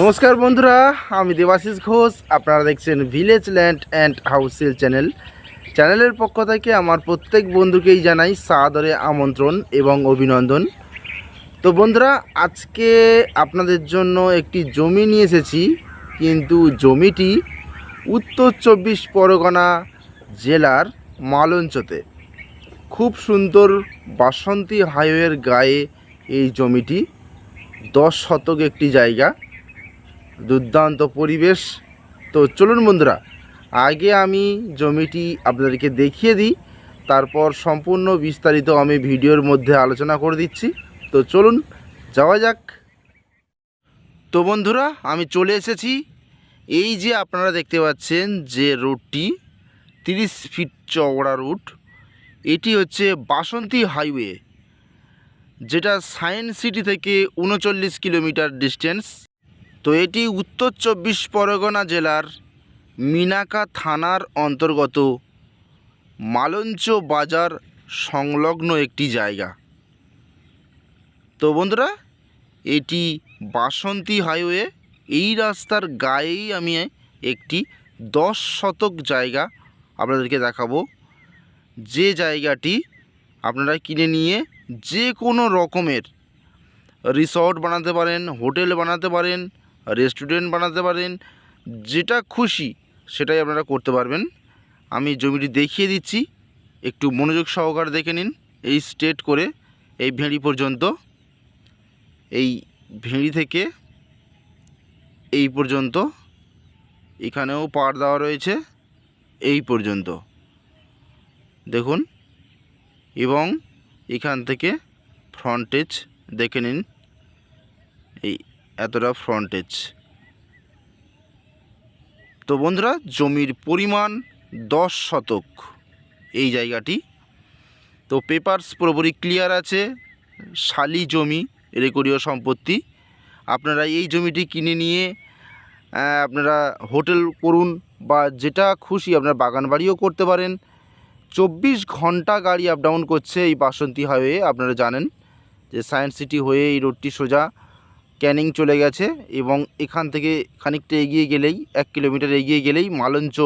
নমস্কার বন্ধুরা, আমি দেবাশিস ঘোষ। আপনারা দেখছেন ভিলেজ ল্যান্ড অ্যান্ড হাউসেল চ্যানেল চ্যানেলের পক্ষ থেকে আমার প্রত্যেক বন্ধুকেই জানাই সাদরে আমন্ত্রণ এবং অভিনন্দন। তো বন্ধুরা, আজকে আপনাদের জন্য একটি জমি নিয়ে এসেছি, কিন্তু জমিটি উত্তর চব্বিশ পরগনা জেলার মালঞ্চতে। খুব সুন্দর বাসন্তী হাইওয়ের গায়ে এই জমিটি, দশ শতক একটি জায়গা। দুর্দান্ত পরিবেশ। তো চলুন বন্ধুরা, আগে আমি জমিটি আপনাদেরকে দেখিয়ে দিই, তারপর সম্পূর্ণ বিস্তারিত আমি ভিডিওর মধ্যে আলোচনা করে দিচ্ছি। তো চলুন, যাওয়া যাক। তো বন্ধুরা, আমি চলে এসেছি। এই যে আপনারা দেখতে পাচ্ছেন যে রুটটি তিরিশ ফিট চওড়া রুট এটি হচ্ছে বাসন্তী হাইওয়ে, যেটা সায়েন্স সিটি থেকে উনচল্লিশ কিলোমিটার ডিস্টেন্স। তো এটি উত্তর চব্বিশ পরগনা জেলার মিনাকা থানার অন্তর্গত মালঞ্চ বাজার সংলগ্ন একটি জায়গা। তো বন্ধুরা, এটি বাসন্তী হাইওয়ে, এই রাস্তার গায়েই আমি একটি দশ শতক জায়গা আপনাদেরকে দেখাবো। যে জায়গাটি আপনারা কিনে নিয়ে যে কোনো রকমের রিসর্ট বানাতে পারেন, হোটেল বানাতে পারেন রেস্টুরেন্ট বানাতে পারেন, যেটা খুশি সেটাই আপনারা করতে পারবেন। আমি জমিটি দেখিয়ে দিচ্ছি, একটু মনোযোগ সহকারে দেখে নিন, এই স্টেট করে, এই ভেঁড়ি পর্যন্ত, এই ভেঁড়ি থেকে এই পর্যন্ত, এখানেও পাড় দেওয়া রয়েছে, এই পর্যন্ত। দেখুন, এবং এখান থেকে ফ্রন্টেজ দেখে নিন, এই এতটা ফ্রন্টেজ তো বন্ধুরা, জমির পরিমাণ দশ শতক এই জায়গাটি। তো পেপারস পুরোপুরি ক্লিয়ার আছে, শালি জমি রেকর্ডীয় সম্পত্তি। আপনারা এই জমিটি কিনে নিয়ে আপনারা হোটেল করুন বা যেটা খুশি আপনার বাগান বাড়িও করতে পারেন। চব্বিশ ঘণ্টা গাড়ি আপ ডাউন করছে এই বাসন্তী হাইওয়ে আপনারা জানেন যে সায়েন্স সিটি হয়ে এই রোডটি সোজা। ক্যানিং চলে গেছে এবং এখান থেকে খানিকটা এগিয়ে গেলেই, এক কিলোমিটার এগিয়ে গেলেই মালঞ্চ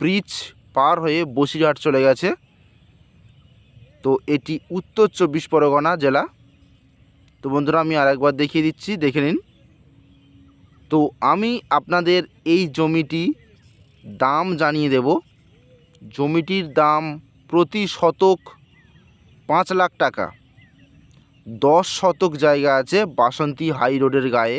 ব্রিজ পার হয়ে বসিরহাট চলে গেছে। তো এটি উত্তর চব্বিশ পরগনা জেলা। তো বন্ধুরা, আমি আরেকবার দেখিয়ে দিচ্ছি, দেখে নিন। তো আমি আপনাদের এই জমিটি দাম জানিয়ে দেব। জমিটির দাম প্রতি শতক পাঁচ লাখ টাকা। দশ শতক জায়গা আছে বাসন্তী হাই রোডের গায়ে।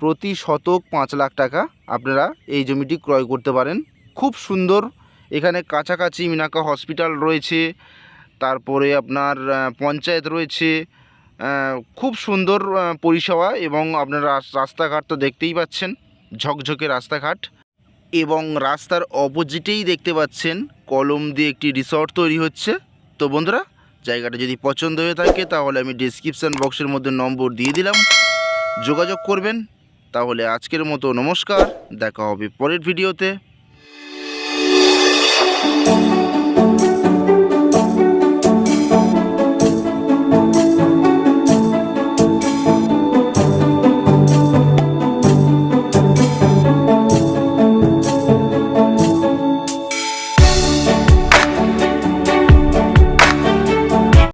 প্রতি শতক পাঁচ লাখ টাকা আপনারা এই জমিটি ক্রয় করতে পারেন। খুব সুন্দর, এখানে কাছাকাছি মিনাকা হসপিটাল রয়েছে, তারপরে আপনার পঞ্চায়েত রয়েছে খুব সুন্দর পরিষেবা এবং আপনারা রাস্তাঘাট তো দেখতেই পাচ্ছেন, ঝকঝকে রাস্তাঘাট এবং রাস্তার অপোজিটেই দেখতে পাচ্ছেন, কলম দিয়ে একটি রিসর্ট তৈরি হচ্ছে। তো বন্ধুরা জায়গাটা যদি পছন্দ হয়ে থাকে, তাহলে আমি ডিসক্রিপশান বক্সের মধ্যে নম্বর দিয়ে দিলাম। যোগাযোগ করবেন, তাহলে আজকের মতো নমস্কার, দেখা হবে পরের ভিডিওতে